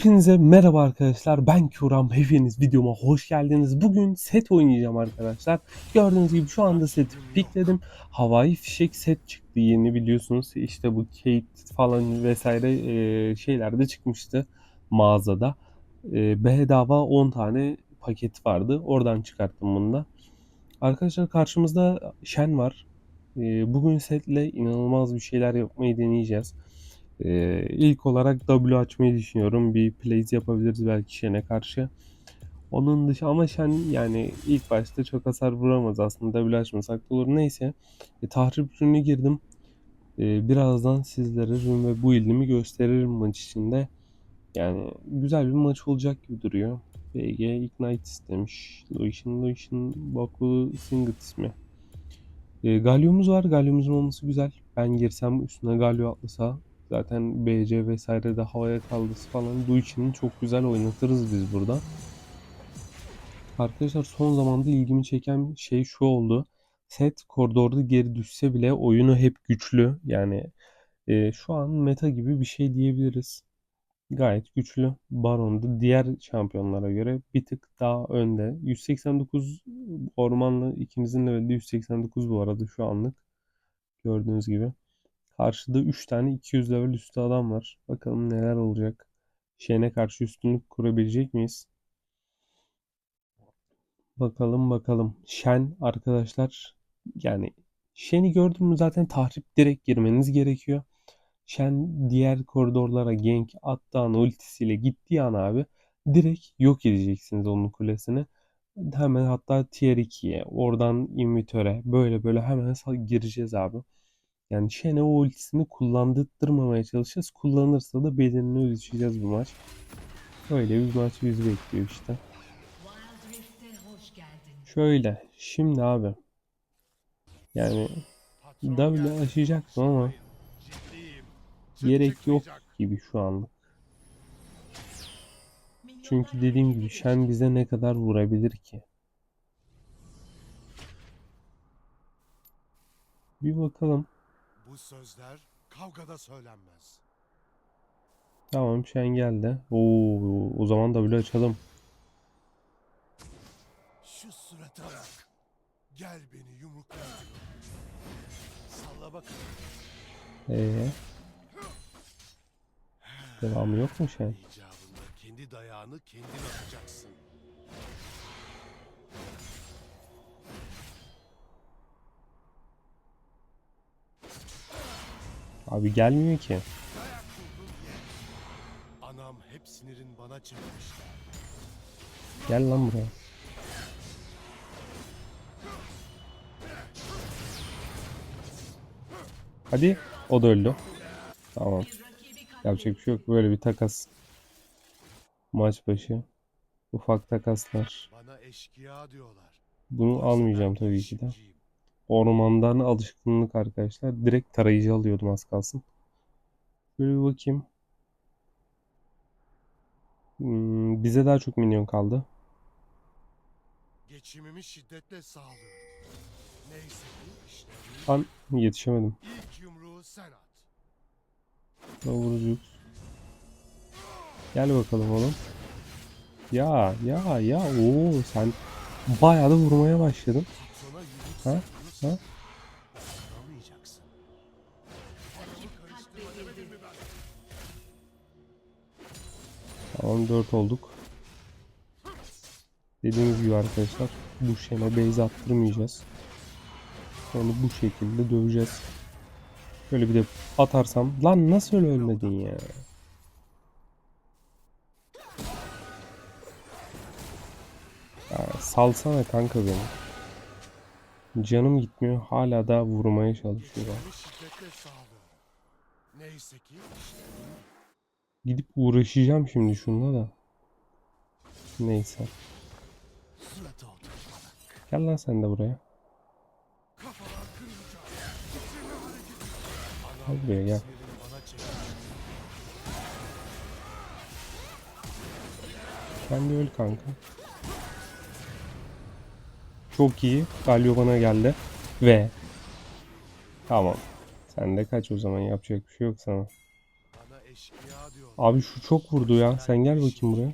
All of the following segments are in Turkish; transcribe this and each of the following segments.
Hepinize merhaba arkadaşlar. Ben Kuram. Hepiniz videoma hoş geldiniz. Bugün set oynayacağım arkadaşlar. Gördüğünüz gibi şu anda seti pikledim. Havai fişek set çıktı yeni biliyorsunuz. İşte bu Kate falan vesaire e, şeyler de çıkmıştı mağazada. E, bedava 10 tane paket vardı. Oradan çıkarttım bunu da. Arkadaşlar karşımızda Shen var. E, bugün setle inanılmaz bir şeyler yapmayı deneyeceğiz. Ee, ilk olarak W açmayı düşünüyorum. Bir plays yapabiliriz belki Shen'e karşı. Onun dışı ama Shen yani ilk başta çok hasar vuramaz aslında W açmasak da olur. Neyse. E, tahrip ürünü girdim. E, birazdan sizlere ürün ve bu ilimi gösteririm maç içinde. Yani güzel bir maç olacak gibi duruyor. BG Ignite istemiş. Lucian Lucian Baku Singlet ismi. E, Galyomuz var. Galyomuzun olması güzel. Ben girsem üstüne Galio atlasa Zaten BC vesaire de havaya kaldırsı falan bu için çok güzel oynatırız biz burada. Arkadaşlar son zamanda ilgimi çeken şey şu oldu. Set koridorda geri düşse bile oyunu hep güçlü. Yani e, şu an meta gibi bir şey diyebiliriz. Gayet güçlü. Baron'da diğer şampiyonlara göre bir tık daha önde. 189 ormanlı ikimizin leveli 189 bu arada şu anlık. Gördüğünüz gibi. Karşıda 3 tane 200 level üstü adam var. Bakalım neler olacak. Şen'e karşı üstünlük kurabilecek miyiz? Bakalım bakalım. Şen arkadaşlar yani Şen'i gördün mü zaten tahrip direkt girmeniz gerekiyor. Şen diğer koridorlara gank attığı an ultisiyle gittiği an abi direkt yok edeceksiniz onun kulesini. Hemen hatta tier 2'ye oradan invitöre böyle böyle hemen gireceğiz abi. Yani Shen'e o ultisini kullandırtmamaya çalışacağız. Kullanırsa da bedenini ölçeceğiz bu maç. Öyle bir maç bizi bekliyor işte. Şöyle. Şimdi abi. Yani W aşacaktım ama gerek yok gibi şu anlık. Çünkü dediğim gibi Shen bize ne kadar vurabilir ki? Bir bakalım. Bu sözler kavgada söylenmez. Tamam Shen geldi. Oo, o zaman W açalım. Şu surata bak. Gel beni yumrukla. Salla bakalım. Ee, devamı yok mu Shen? İcabında kendi dayağını kendin atacaksın. Abi gelmiyor ki. Anam hep sinirin bana çekmişler. Gel lan buraya. Hadi. O da öldü. Tamam. Yapacak bir şey yok. Böyle bir takas. Maç başı. Ufak takaslar. Bana eşkıya diyorlar. Bunu almayacağım tabii ki de. Ormandan alışkınlık arkadaşlar. Direkt tarayıcı alıyordum az kalsın. Şöyle bir bakayım. Hmm, bize daha çok minyon kaldı. Geçimimi şiddetle sağlıyorum. Neyse işlerim. Lan yetişemedim. İlk yumruğu sen at. Vurucuk. Gel bakalım oğlum. Ya ya ya oo sen bayağı da vurmaya başladın. Ha? Ha? Tamam 4 olduk. Dediğimiz gibi arkadaşlar bu şeme base attırmayacağız. Onu bu şekilde döveceğiz. Şöyle bir de atarsam lan nasıl ölmedin ya? ya salsana kanka beni. Canım gitmiyor hala daha vurmaya çalışıyor. bak. Geçimimi şiddetle sağlıyorum. Neyse ki işlerim. Gidip uğraşacağım şimdi şununla da. Neyse. Gel lan sen de buraya. Gel buraya gel. Sen de öl kanka. Çok iyi. Galio bana geldi. Ve tamam. Sen de kaç o zaman yapacak bir şey yok sana. Abi şu çok vurdu ya. Sen gel bakayım buraya.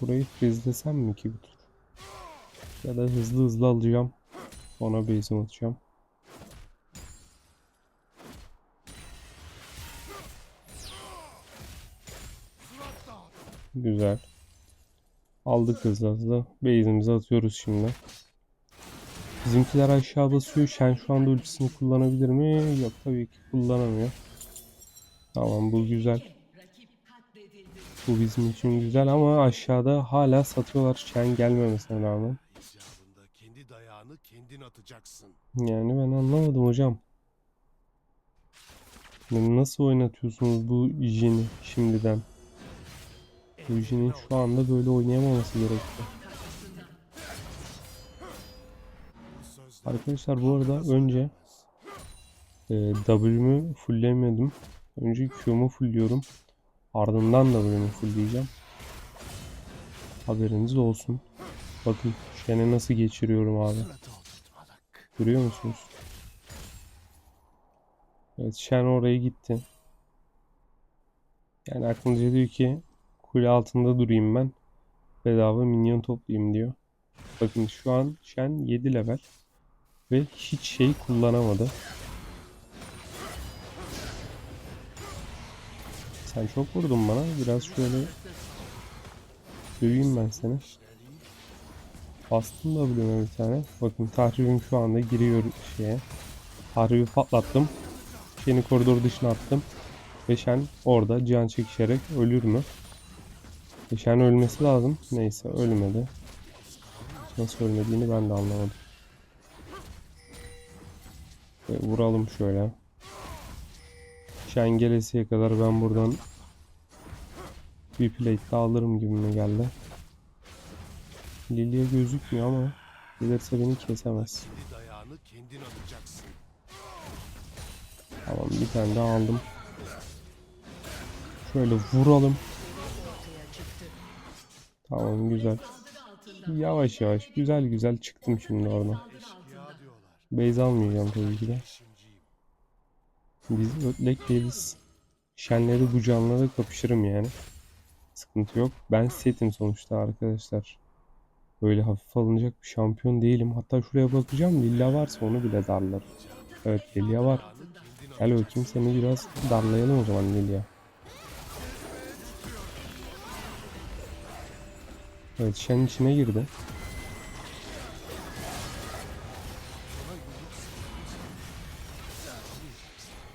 Burayı frizlesem mi ki bir tur? Ya da hızlı hızlı alacağım. Ona base'imi atacağım. Güzel. Aldık hızlı hızlı. Base'imizi atıyoruz şimdi. Bizimkiler aşağı basıyor. Shen şu anda ultisini kullanabilir mi? Yok tabii ki kullanamıyor. Tamam bu güzel. Bu bizim için güzel ama aşağıda hala satıyorlar Shen gelmemesine rağmen. Yani ben anlamadım hocam. Nasıl oynatıyorsunuz bu Jin'i şimdiden? Bu Jin'in şu anda böyle oynayamaması gerekiyor. Arkadaşlar bu arada önce e, W'mü fulllemedim. Önce Q'mu fullliyorum. Ardından W'mü fullleyeceğim. Haberiniz olsun. Bakın Shen'e nasıl geçiriyorum abi. Görüyor musunuz? Evet Shen oraya gitti. Yani aklınca diyor ki kule altında durayım ben. Bedava minyon toplayayım diyor. Bakın şu an Shen 7 level. Ve hiç şey kullanamadı. Sen çok vurdun bana. Biraz şöyle döveyim ben seni. Bastım da bölüme bir tane. Bakın tahribim şu anda giriyor şeye. Tahribi patlattım. Shen'i koridor dışına attım. Ve Shen orada can çekişerek ölür mü? Shen ölmesi lazım. Neyse ölmedi. Nasıl ölmediğini ben de anlamadım. Ve vuralım şöyle. Shen gelesiye kadar ben buradan bir plate daha alırım gibime geldi. Lilia gözükmüyor ama gelirse beni kesemez. Tamam bir tane daha aldım. Şöyle vuralım. Tamam güzel. Yavaş yavaş güzel güzel çıktım şimdi oradan. Base almayacağım tabii ki de. Biz ötlek değiliz. Şenleri bu canlara kapışırım yani. Sıkıntı yok. Ben setim sonuçta arkadaşlar. Böyle hafif alınacak bir şampiyon değilim. Hatta şuraya bakacağım. Lilla varsa onu bile darlar. Evet Lilia var. Gel bakayım seni biraz darlayalım o zaman Lilia. Evet Shen içine girdi.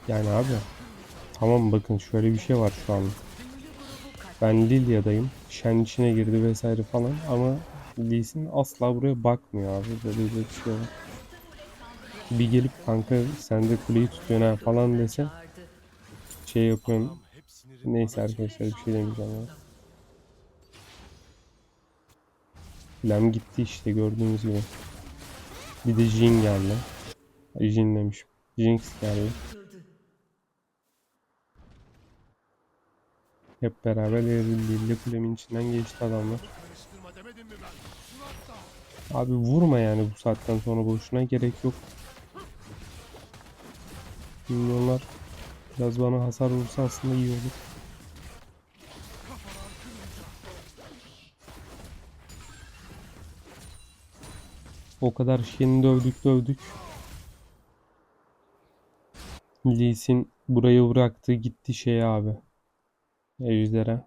Yani abi. Tamam bakın şöyle bir şey var şu an. Ben Lilia'dayım. Shen içine girdi vesaire falan ama Lee asla buraya bakmıyor abi. Böyle bir şey var. Bir gelip kanka sen de kuleyi tutuyorsun ha falan dese şey yapıyorum. Neyse arkadaşlar bir şey demeyeceğim ya. Lem gitti işte gördüğünüz gibi. Bir de Jin geldi. Jin demişim. Jinx geldi. Hep beraber Eril'le kulemin içinden geçti adamlar. Abi vurma yani bu saatten sonra boşuna gerek yok. Milyonlar biraz bana hasar vursa aslında iyi olur. O kadar şeyini dövdük dövdük. Lee burayı bıraktı gitti şeye abi. Ejder'e.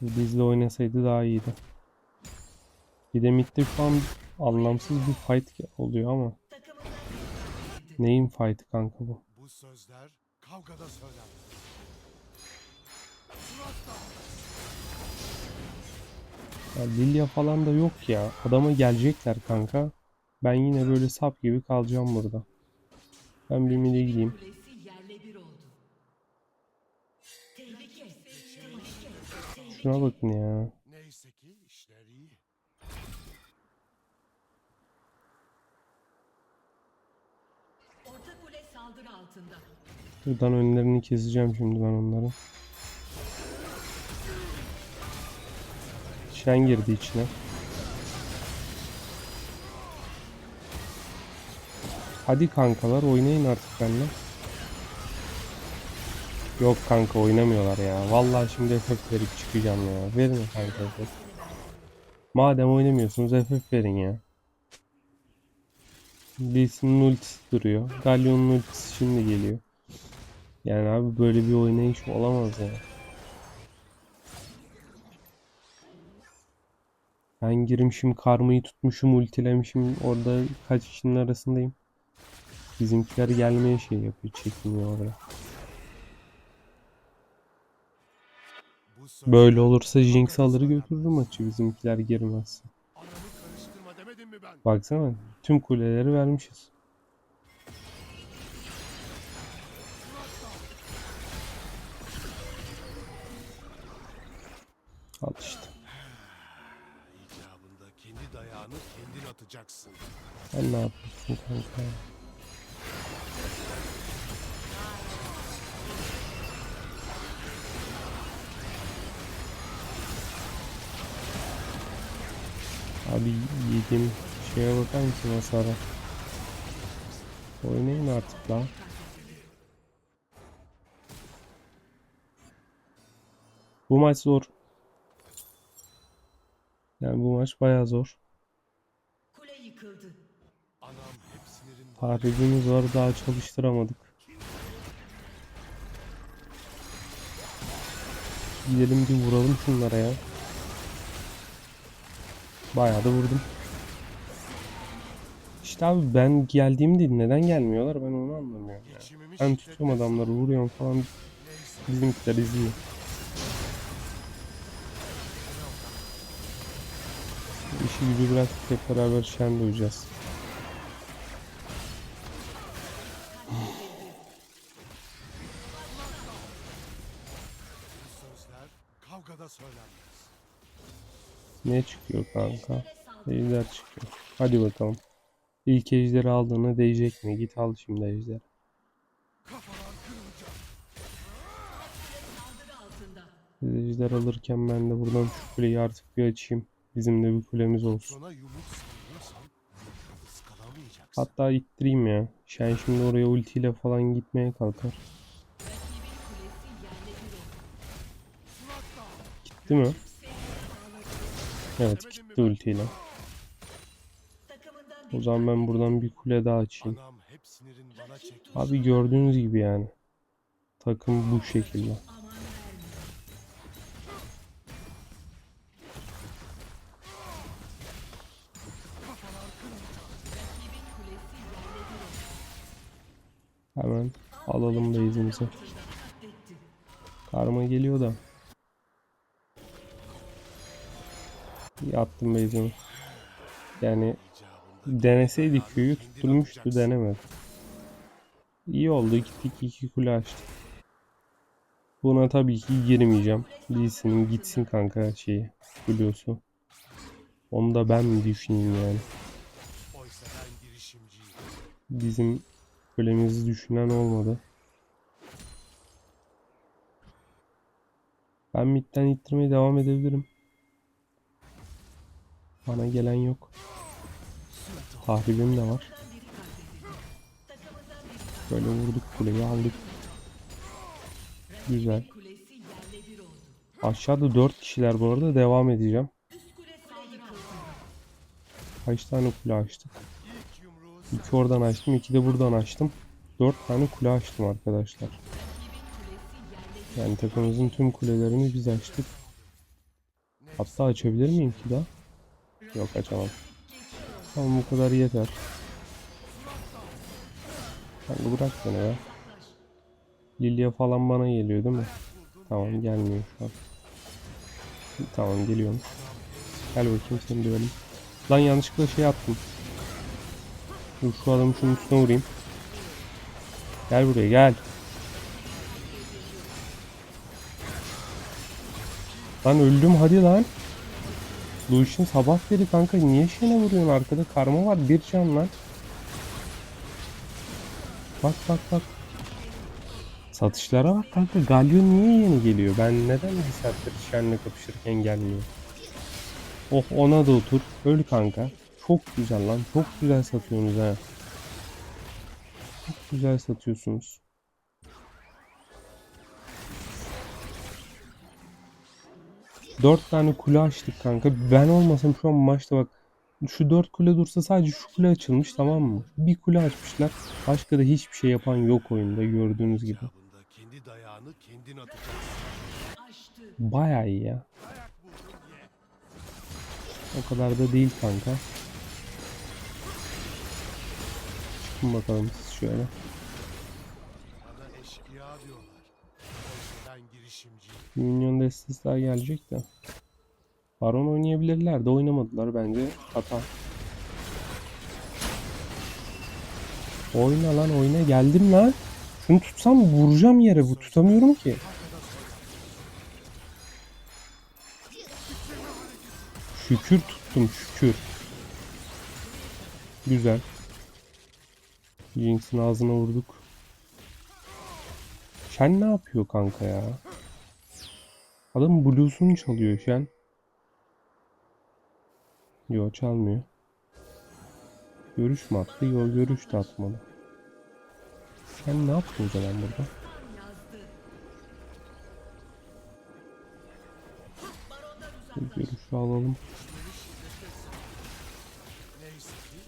Bizle oynasaydı daha iyiydi. Bir de midde şu an anlamsız bir fight oluyor ama. Neyin fight'ı kanka bu? Bu sözler kavgada söylenmez. Ya Lilia falan da yok ya. Adama gelecekler kanka. Ben yine böyle sap gibi kalacağım burada. Ben bir mid'e gideyim. Şuna bakın ya. Buradan önlerini keseceğim şimdi ben onların. Shen girdi içine. Hadi kankalar oynayın artık benimle. Yok kanka oynamıyorlar ya. Vallahi şimdi FF verip çıkacağım ya. Verin kanka FF. Madem oynamıyorsunuz FF verin ya. Lee'sinin ultisi duruyor. Galyon'un ultisi şimdi geliyor. Yani abi böyle bir oynayış olamaz ya. Ben girmişim karmayı tutmuşum ultilemişim orada kaç kişinin arasındayım. Bizimkiler gelmeye şey yapıyor çekiniyor oraya. Böyle olursa Jinx alır götürür maçı bizimkiler girmezse. Baksana tüm kuleleri vermişiz. Al işte. İcabında kendi dayağını kendin atacaksın. Sen ne yapıyorsun kanka? Abi yediğim şeye bakar mısın hasara? Oynayın artık lan. Bu maç zor. Yani bu maç bayağı zor. Tahribimiz var daha çalıştıramadık. Gidelim bir vuralım şunlara ya. Bayağı da vurdum. İşte abi ben geldiğimde neden gelmiyorlar ben onu anlamıyorum ya. içimimi Ben tutuyorum adamları vuruyorum falan bizimkiler izliyor. İşi gücü bırakıp hep beraber şen duyacağız. Ne çıkıyor kanka? Ejder çıkıyor. Hadi bakalım. İlk ejderi aldığına değecek mi? Git al şimdi. Siz ejder alırken ben de buradan şu kuleyi artık bir açayım. Bizim de bir kulemiz olsun. Hatta ittireyim ya. Şen şimdi oraya ultiyle falan gitmeye kalkar. Gitti mi? Evet gitti ultiyle. O zaman ben buradan bir kule daha açayım. Abi gördüğünüz gibi yani. Takım bu şekilde. Hemen alalım base'imizi. Katletti. Karma geliyor da. İyi attım base'imi. Yani deneseydi Q'yu tutturmuştu denemedi. İyi oldu gittik iki kule açtık. Buna tabii ki girmeyeceğim. Lee Sin'in gitsin kanka şeyi. Blue'su. Onu da ben mi düşüneyim yani. Bizim kulemizi düşünen olmadı. Ben midden ittirmeye devam edebilirim. Bana gelen yok. Tahribim de var. Böyle vurduk kuleyi aldık. Güzel. Aşağıda 4 kişiler bu arada devam edeceğim. Kaç tane kule açtık? İlk yumruğu 2 oradan açtım, 2 de buradan açtım. 4 tane kule açtım arkadaşlar. Yani takımımızın tüm kulelerini biz açtık. Hatta açabilir miyim ki daha? Yok açamam. Tamam bu kadar yeter. Kanka bırak beni be. Lilia falan bana geliyor değil mi? Tamam gelmiyor şu an. Tamam geliyorum. Gel bakayım seni dövelim. Lan yanlışlıkla şey attım. Dur şu adamı şunun üstüne vurayım. Gel buraya gel. Lan öldüm hadi lan. Lucian sabah beri kanka niye şeyine vuruyorsun arkada karma var bir can lan. Bak bak bak. Satışlara bak kanka Galio niye yeni geliyor? Ben neden bir saattir Shen'le kapışırken gelmiyor? Oh ona da otur. Öl kanka. Çok güzel lan. Çok güzel satıyorsunuz ha. Çok güzel satıyorsunuz. Dört tane kule açtık kanka. Ben olmasam şu an maçta bak. Şu dört kule dursa sadece şu kule açılmış tamam mı? Bir kule açmışlar. Başka da hiçbir şey yapan yok oyunda gördüğünüz gibi. Bayağı iyi ya. O kadar da değil kanka. Çıkın bakalım siz şöyle. Minyon destesi gelecek de. Baron oynayabilirler de oynamadılar bence hata. Oyna lan oyna geldim lan. Şunu tutsam vuracağım yere bu tutamıyorum ki. Şükür tuttum şükür. Güzel. Jinx'in ağzına vurduk. Shen ne yapıyor kanka ya? Adam blues'unu çalıyor Shen. Yo çalmıyor. Görüş mü attı? Yo görüş de atmadı. Sen ne yaptın o zaman burada? Görüşü alalım.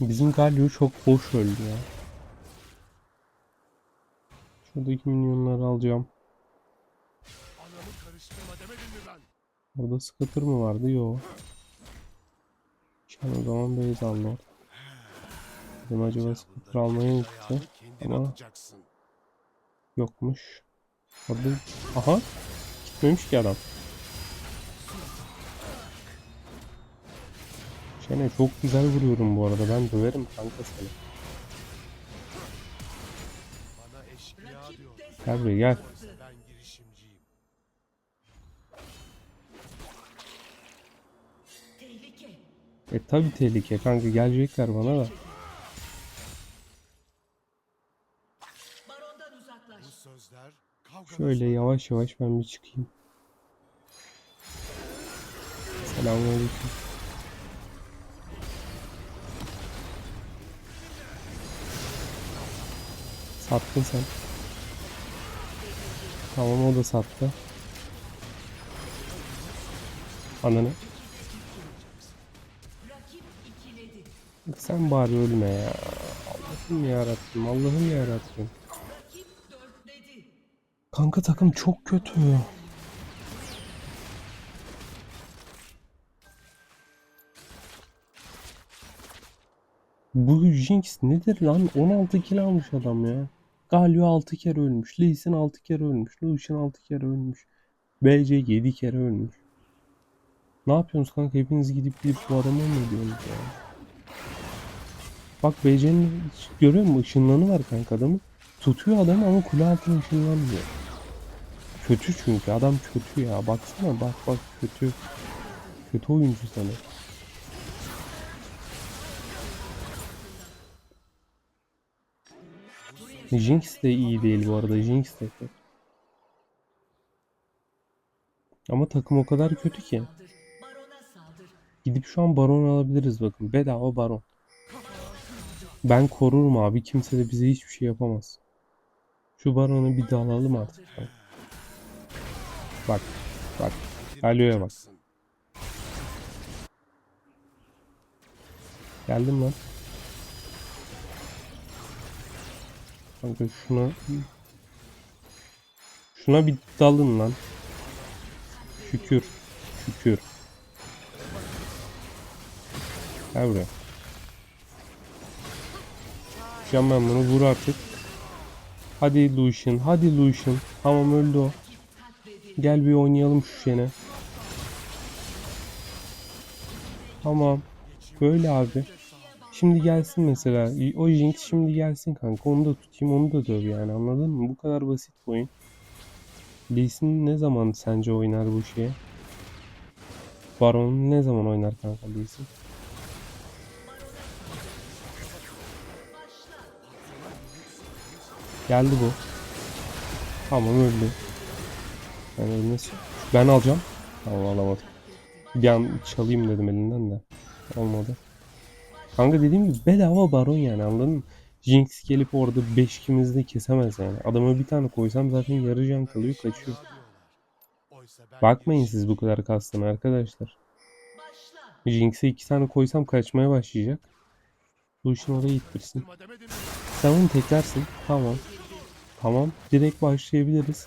Bizim Galio çok boş öldü ya. Şuradaki minyonları alacağım. Orada scatter mı vardı? Yo. Şen o zaman base aldı. Dedim acaba scatter almaya gitti? Ama yokmuş. Orada... Aha! Gitmemiş ki adam. Şene çok güzel vuruyorum bu arada. Ben döverim kanka seni. Gel buraya gel. E tabi tehlike kanka gelecekler bana da. Şöyle yavaş yavaş ben bir çıkayım. Selamünaleyküm. Sattın sen. Tamam o da sattı. Ananı. Sen bari ölme ya. Allah'ım yarabbim. Allah'ım yarabbim. Kanka takım çok kötü. Bu Jinx nedir lan? 16 kill almış adam ya. Galio 6 kere ölmüş. Lee Sin 6 kere ölmüş. Lucian 6 kere ölmüş. BC 7 kere ölmüş. Ne yapıyorsunuz kanka? Hepiniz gidip gidip bu adamı mı ediyorsunuz ya? Bak BC'nin görüyor musun? Işınlanı var kanka adamın. Tutuyor adamı ama kule altına ışınlanmıyor. Kötü çünkü adam kötü ya. Baksana bak bak kötü. Kötü oyuncu sana. Jinx de iyi değil bu arada. Jinx de kötü. Ama takım o kadar kötü ki. Gidip şu an baron alabiliriz bakın. Bedava baron. Ben korurum abi. Kimse de bize hiçbir şey yapamaz. Şu baronu bir daha alalım artık. Bak. Bak. kendin Galio'ya bak. Geldim lan. Kanka şuna Şuna bir dalın lan. Şükür. Şükür. Gel buraya. Can ben bunu vur artık. Hadi Lucian. Hadi Lucian. Tamam öldü o. Gel bir oynayalım şu şene. Tamam. Böyle abi. Şimdi gelsin mesela. O Jinx şimdi gelsin kanka. Onu da tutayım onu da döv yani anladın mı? Bu kadar basit bir oyun. Lee Sin ne zaman sence oynar bu şeye? Baron ne zaman oynar kanka Lee Sin? Geldi bu. Tamam öldü. Ben ölmesi. Ben alacağım. Tamam alamadım. Bir an çalayım dedim elinden de. Olmadı. Kanka dediğim gibi bedava baron yani anladın mı? Jinx gelip orada 5 ikimizi de kesemez yani. Adama bir tane koysam zaten yarı can kalıyor kaçıyor. Bakmayın siz bu kadar kastına arkadaşlar. Jinx'e iki tane koysam kaçmaya başlayacak. Lucian oraya ittirsin. Sen onu tekersin. Tamam. Tamam. Direkt başlayabiliriz.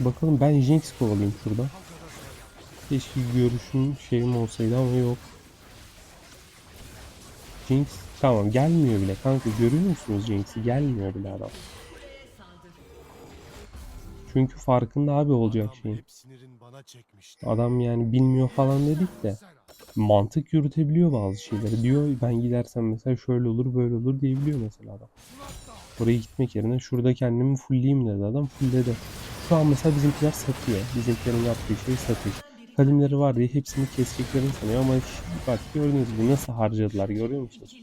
Bakalım ben Jinx kovalayayım şurada. Keşke görüşüm şeyim olsaydı ama yok. Jinx tamam gelmiyor bile kanka görüyor musunuz Jinx'i gelmiyor bile adam. Çünkü farkında abi olacak şeyin. Adam yani bilmiyor falan dedik de mantık yürütebiliyor bazı şeyleri. Diyor ben gidersem mesela şöyle olur böyle olur diyebiliyor mesela adam. Oraya gitmek yerine şurada kendimi fullleyeyim dedi adam. Fullledi. Şu an mesela bizimkiler satıyor. Bizimkilerin yaptığı şey satış. Kalimleri var diye hepsini keseceklerini sanıyor ama bak gördünüz mü nasıl harcadılar görüyor musunuz?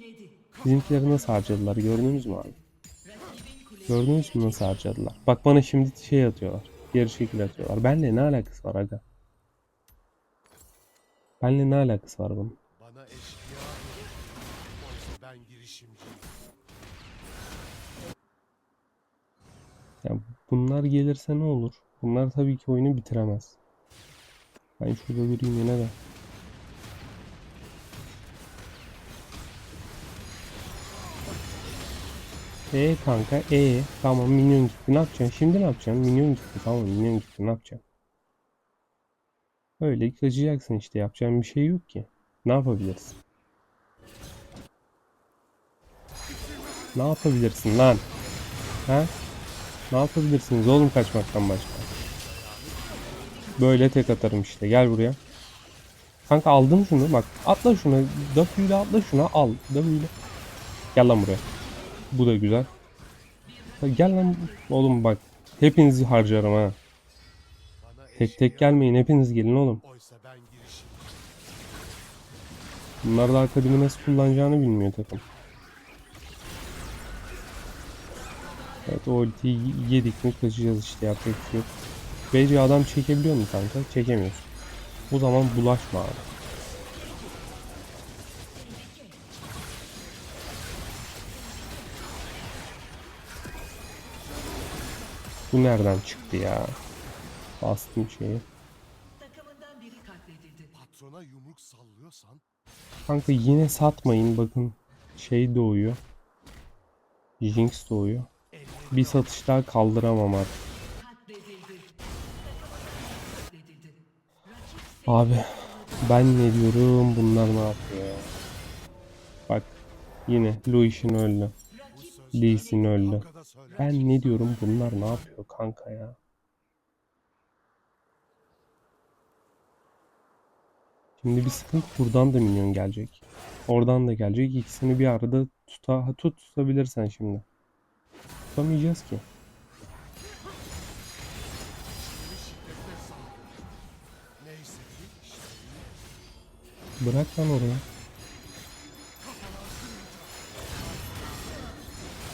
Bizimkileri nasıl harcadılar gördünüz mü abi? Gördünüz mü nasıl harcadılar? Bak bana şimdi şey atıyorlar. Geri şekil atıyorlar. Benle ne alakası var aga? Benle ne alakası var bunun? Bana eşkıya dedi. Oysa ben girişimciyim. Ya bunlar gelirse ne olur? Bunlar tabii ki oyunu bitiremez. Ben şurada durayım yine de. E kanka e. Tamam minyon gitti. Ne yapacaksın? Şimdi ne yapacaksın? Minyon gitti. Tamam minyon gitti. Ne yapacaksın? Öyle kaçacaksın işte. Yapacağın bir şey yok ki. Ne yapabilirsin? Ne yapabilirsin lan? Ha? Ne yapabilirsiniz oğlum kaçmaktan başka böyle tek atarım işte gel buraya kanka aldım şunu bak atla şuna W ile atla şuna al W ile gel lan buraya bu da güzel. Gel lan oğlum bak. Hepinizi harcarım ha. Tek tek gelmeyin hepiniz gelin oğlum. Bunlar da akademi nasıl kullanacağını bilmiyor takım. Evet o ultiyi yedik mi kaçacağız işte yapacak bir şey yok. BC adam çekebiliyor mu kanka? Çekemiyorsun. O zaman bulaşma abi. Bu nereden çıktı ya? Bastım şeyi. Patrona yumruk sallıyorsan Kanka yine satmayın bakın şey doğuyor. Jinx doğuyor. Bir satış daha kaldıramam artık. Abi ben ne diyorum bunlar ne yapıyor ya? Bak yine Lucian öldü. bu Lee sözler Sin öldü. Ben ne diyorum bunlar ne yapıyor kanka ya? Şimdi bir sıkıntı buradan da minyon gelecek. Oradan da gelecek. İkisini bir arada tuta, tut tutabilirsen şimdi. Tutamayacağız ki. Bırak lan oraya.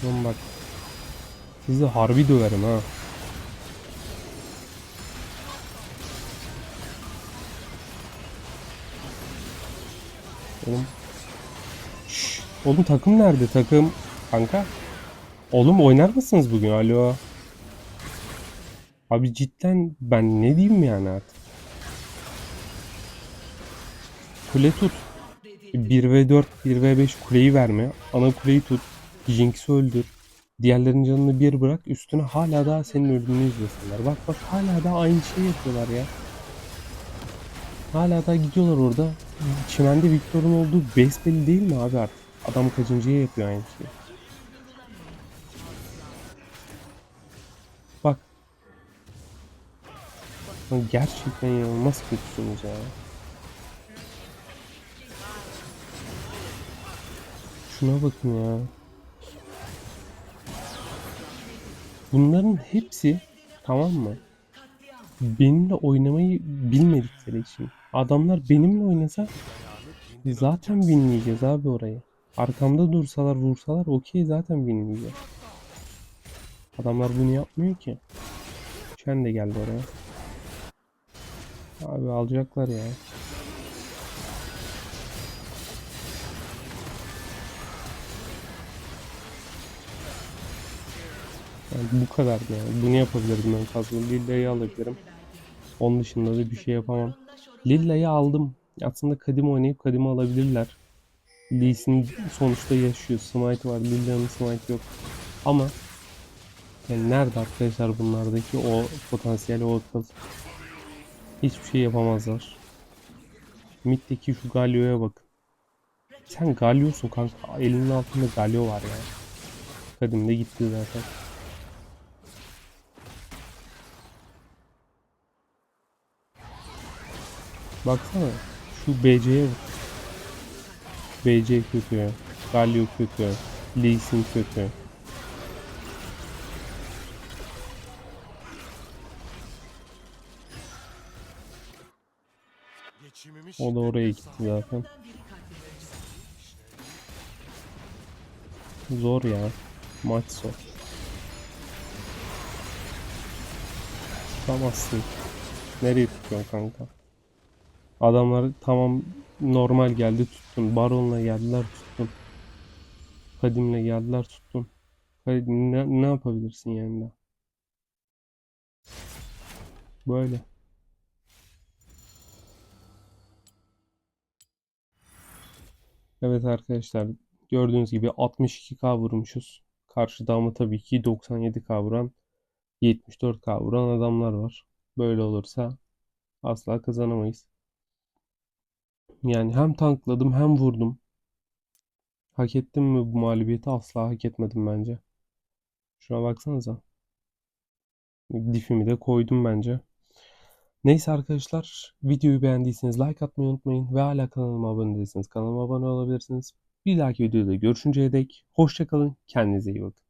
Oğlum bak. Sizi harbi döverim ha. Oğlum. Şşş. Oğlum takım nerede takım? Kanka. Oğlum oynar mısınız bugün? Alo. Abi cidden ben ne diyeyim yani artık? Kule tut. katledildi. 1v4, 1v5 kuleyi verme. Ana kuleyi tut. Jinx'i öldür. Diğerlerinin canını bir bırak. Üstüne hala daha senin öldüğünü izlesinler. Bak bak hala da aynı şeyi yapıyorlar ya. Hala da gidiyorlar orada. Çimende Victor'un olduğu besbelli değil mi abi artık? Adam kaçıncıya yapıyor aynı şeyi. Bak. Gerçekten inanılmaz kötüsünüz ya. Şuna bakın ya. Bunların hepsi tamam mı? Benimle oynamayı bilmedikleri için. Adamlar benimle oynasa zaten binleyeceğiz abi orayı. Arkamda dursalar vursalar okey zaten binleyeceğiz. Adamlar bunu yapmıyor ki. Şen de geldi oraya. Abi alacaklar ya. Yani bu kadar yani. Bunu yapabilirdim en fazla. Lilla'yı alabilirim. Onun dışında da bir şey yapamam. Lilla'yı aldım. Aslında kadim oynayıp kadimi alabilirler. Lee Sin sonuçta yaşıyor. Smite var. Lilla'nın smite yok. Ama yani nerede arkadaşlar bunlardaki o potansiyel o akıl? Hiçbir şey yapamazlar. Mid'deki şu Galio'ya bakın. Sen Galio'sun kanka. Elinin altında Galio var ya. Kadim de gitti zaten. Baksana şu BC'ye bak. BC kötü. Galio kötü. Lee Sin kötü. O da oraya gitti zaten. Zor ya. Maç zor. Tutamazsın. Nereye tutuyorsun kanka? Adamlar tamam normal geldi tuttun. Baron'la geldiler tuttun. Kadim'le geldiler tuttun. Ne, ne yapabilirsin yani daha? Böyle. Evet arkadaşlar gördüğünüz gibi 62k vurmuşuz. Karşıda ama tabii ki 97k vuran 74k vuran adamlar var. Böyle olursa asla kazanamayız. Yani hem tankladım hem vurdum. Hak ettim mi bu mağlubiyeti? Asla hak etmedim bence. Şuna baksanıza. Difimi de koydum bence. Neyse arkadaşlar videoyu beğendiyseniz like atmayı unutmayın ve hala kanalıma abone değilseniz kanalıma abone olabilirsiniz. Bir dahaki videoda görüşünceye dek hoşçakalın kendinize iyi bakın.